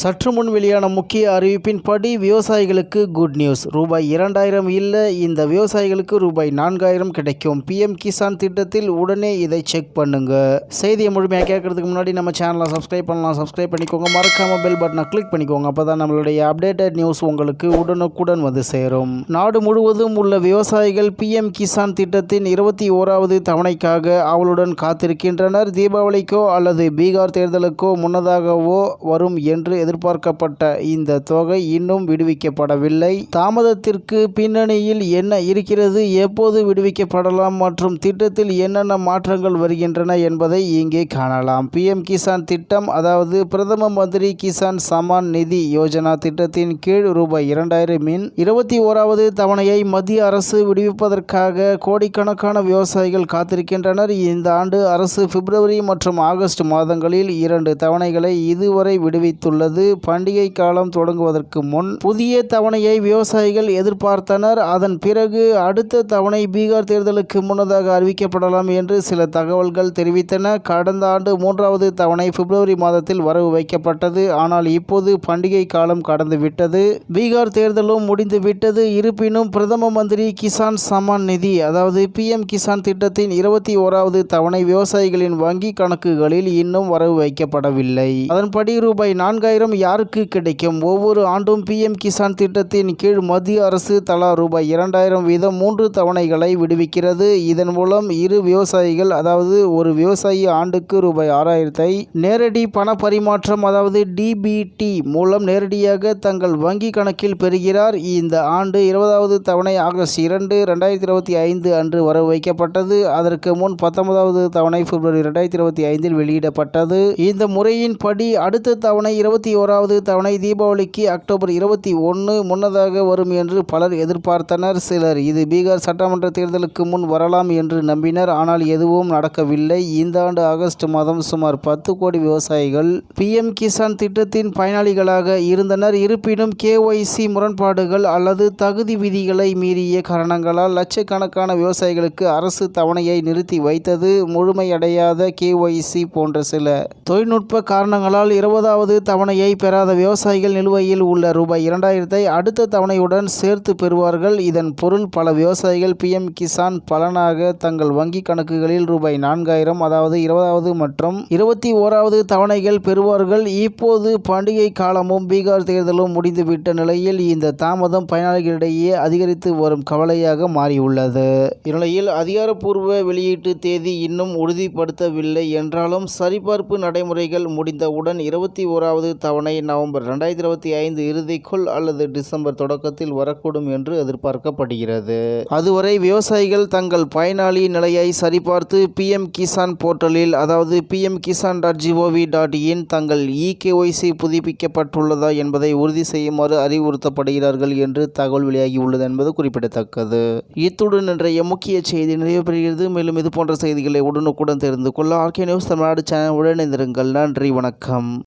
சற்று முன் வெளியான முக்கிய அறிவிப்பின்படி விவசாயிகளுக்கு குட் நியூஸ் ரூபாய் இரண்டாயிரம் இல்லை இந்த விவசாயிகளுக்கு ரூபாய் நான்காயிரம் கிடைக்கும். பிஎம் கிசான் திட்டத்தில் உடனே இதை செக் பண்ணுங்க. செய்தியை முழுமையாக கேட்கறதுக்கு முன்னாடி நம்ம சேனலை சப்ஸ்கிரைப் பண்ணலாம். சப்ஸ்கிரைப் பண்ணிக்கோங்க. மறக்காம பெல் பட்டனை கிளிக் பண்ணிக்கோங்க. அப்பதான் நம்மளுடைய அப்டேட்டட் நியூஸ் உங்களுக்கு உடனுக்குடன் வந்து சேரும். நாடு முழுவதும் உள்ள விவசாயிகள் பிஎம் கிசான் திட்டத்தின் இருபத்தி ஓராவது தவணைக்காக அவளுடன் காத்திருக்கின்றனர். தீபாவளிக்கோ அல்லது பீகார் தேர்தலுக்கோ முன்னதாகவோ வரும் என்று எதிர்பார்க்கப்பட்ட இந்த தொகை இன்னும் விடுவிக்கப்படவில்லை. தாமதத்திற்கு பின்னணியில் என்ன இருக்கிறது எப்போது விடுவிக்கப்படலாம் மற்றும் திட்டத்தில் என்னென்ன மாற்றங்கள் வருகின்றன என்பதை இங்கே காணலாம். பிஎம் கிசான் திட்டம் அதாவது பிரதம மந்திரி கிசான் சமான் நிதி யோஜனா திட்டத்தின் கீழ் ரூபாய் இரண்டாயிரம் மின் இருபத்தி ஓராவது தவணையை மத்திய அரசு விடுவிப்பதற்காக கோடிக்கணக்கான விவசாயிகள் காத்திருக்கின்றனர். இந்த ஆண்டு அரசு பிப்ரவரி மற்றும் ஆகஸ்ட் மாதங்களில் இரண்டு தவணைகளை இதுவரை விடுவித்துள்ளது. பண்டிகை காலம் தொடங்குவதற்கு முன் புதிய தவணையை விவசாயிகள் எதிர்பார்த்தனர். அதன் பிறகு அடுத்த தவணை பீகார் தேர்தலுக்கு முன்னதாக அறிவிக்கப்படலாம் என்று சில தகவல்கள் தெரிவித்தன. கடந்த ஆண்டு மூன்றாவது தவணை பிப்ரவரி மாதத்தில் வரவு வைக்கப்பட்டது. ஆனால் இப்போது பண்டிகை காலம் கடந்து விட்டது பீகார் தேர்தலும் முடிந்து விட்டது இருப்பினும் பிரதம மந்திரி கிசான் சமான் நிதி அதாவது பிஎம் கிசான் திட்டத்தின் இருபத்தி ஓராவது தவணை விவசாயிகளின் வங்கி கணக்குகளில் இன்னும் வரவு வைக்கப்படவில்லை. அதன்படி ரூபாய் நான்காயிரம் யாருக்கு கிடைக்கும்? ஒவ்வொரு ஆண்டும் பிஎம் கிசான் திட்டத்தின் கீழ் மத்திய அரசு தலா ரூபாய் இரண்டாயிரம் வீதம் மூன்று தவணைகளை விடுவிக்கிறது. இதன் மூலம் இரு விவசாயிகள் அதாவது ஒரு விவசாயி ஆண்டுக்கு ரூபாய் ஆறாயிரத்தை நேரடி பண பரிமாற்றம் அதாவது டிபிடி மூலம் நேரடியாக தங்கள் வங்கி கணக்கில் பெறுகிறார். இந்த ஆண்டு இருபதாவது தவணை ஆகஸ்ட் இரண்டு ரெண்டாயிரத்தி இருபத்தி ஐந்து அன்று வர வைக்கப்பட்டது. அதற்கு முன் பத்தொன்பதாவது தவணை பிப்ரவரி ரெண்டாயிரத்தி இருபத்தி ஐந்தில் வெளியிடப்பட்டது. இந்த முறையின் படி அடுத்த தவணை இருபத்தி ஓராவது தவணை தீபாவளிக்கு அக்டோபர் இருபத்தி ஒன்று முன்னதாக வரும் என்று பலர் எதிர்பார்த்தனர். சிலர் இது பீகார் சட்டமன்ற தேர்தலுக்கு முன் வரலாம் என்று நம்பினர். ஆனால் எதுவும் நடக்கவில்லை. இந்த ஆண்டு ஆகஸ்ட் மாதம் சுமார் பத்து கோடி விவசாயிகள் பிஎம் கிசான் திட்டத்தின் பயனாளிகளாக இருந்தனர். இருப்பினும் கேஒய்சி முரண்பாடுகள் அல்லது தகுதி விதிகளை மீறிய காரணங்களால் லட்சக்கணக்கான விவசாயிகளுக்கு அரசு தவணையை நிறுத்தி வைத்தது முழுமையடையாத கேஒய்சி போன்ற சில தொழில்நுட்ப காரணங்களால் இருபதாவது தவணையை பெறாத விவசாயிகள் நிலுவையில் உள்ள ரூபாய் இரண்டாயிரத்தை அடுத்த தவணையுடன் சேர்த்து பெறுவார்கள். இதன் பொருள் பல விவசாயிகள் பிஎம் கிசான் பலனாக தங்கள் வங்கி கணக்குகளில் ரூபாய் நான்காயிரம் அதாவது இருபதாவது மற்றும் இருபத்தி ஓராவது தவணைகள் பெறுவார்கள். இப்போது பண்டிகை காலமும் பீகார் தேர்தலும் முடிந்துவிட்ட நிலையில் இந்த தாமதம் பயனாளிகளிடையே அதிகரித்து வரும் கவலையாக மாறியுள்ளது. இந்நிலையில் அதிகாரப்பூர்வ வெளியீட்டு தேதி இன்னும் உறுதிப்படுத்தவில்லை என்றாலும் சரிபார்ப்பு நடைமுறைகள் முடிந்தவுடன் இருபத்தி ஓராவது தவணை நவம்பர் ரெண்டாயிரத்தி இருபத்தி ஐந்து இறுதிக்குள் அல்லது டிசம்பர் தொடக்கத்தில் வரக்கூடும் என்று எதிர்பார்க்கப்படுகிறது. அதுவரை விவசாயிகள் தங்கள் பயனாளி நிலையை சரிபார்த்து பிஎம் கிசான் போர்ட்டலில் அதாவது PM Kisan dot gov dot in தங்கள் இகேஒய்சி புதுப்பிக்கப்பட்டுள்ளதா என்பதை உறுதி செய்யுமாறு அறிவுறுத்தப்படுகிறார்கள் என்று தகவல் வெளியாகியுள்ளது என்பது குறிப்பிடத்தக்கது. இத்துடன் இன்றைய முக்கிய செய்தி நிறைவு பெறுகிறது. மேலும் இது போன்ற செய்திகளை உடனுக்குடன் தெரிந்து கொள்ள ஆர்கே நியூஸ் தமிழ்நாடு சேனல் உடனிருங்கள் நன்றி வணக்கம்.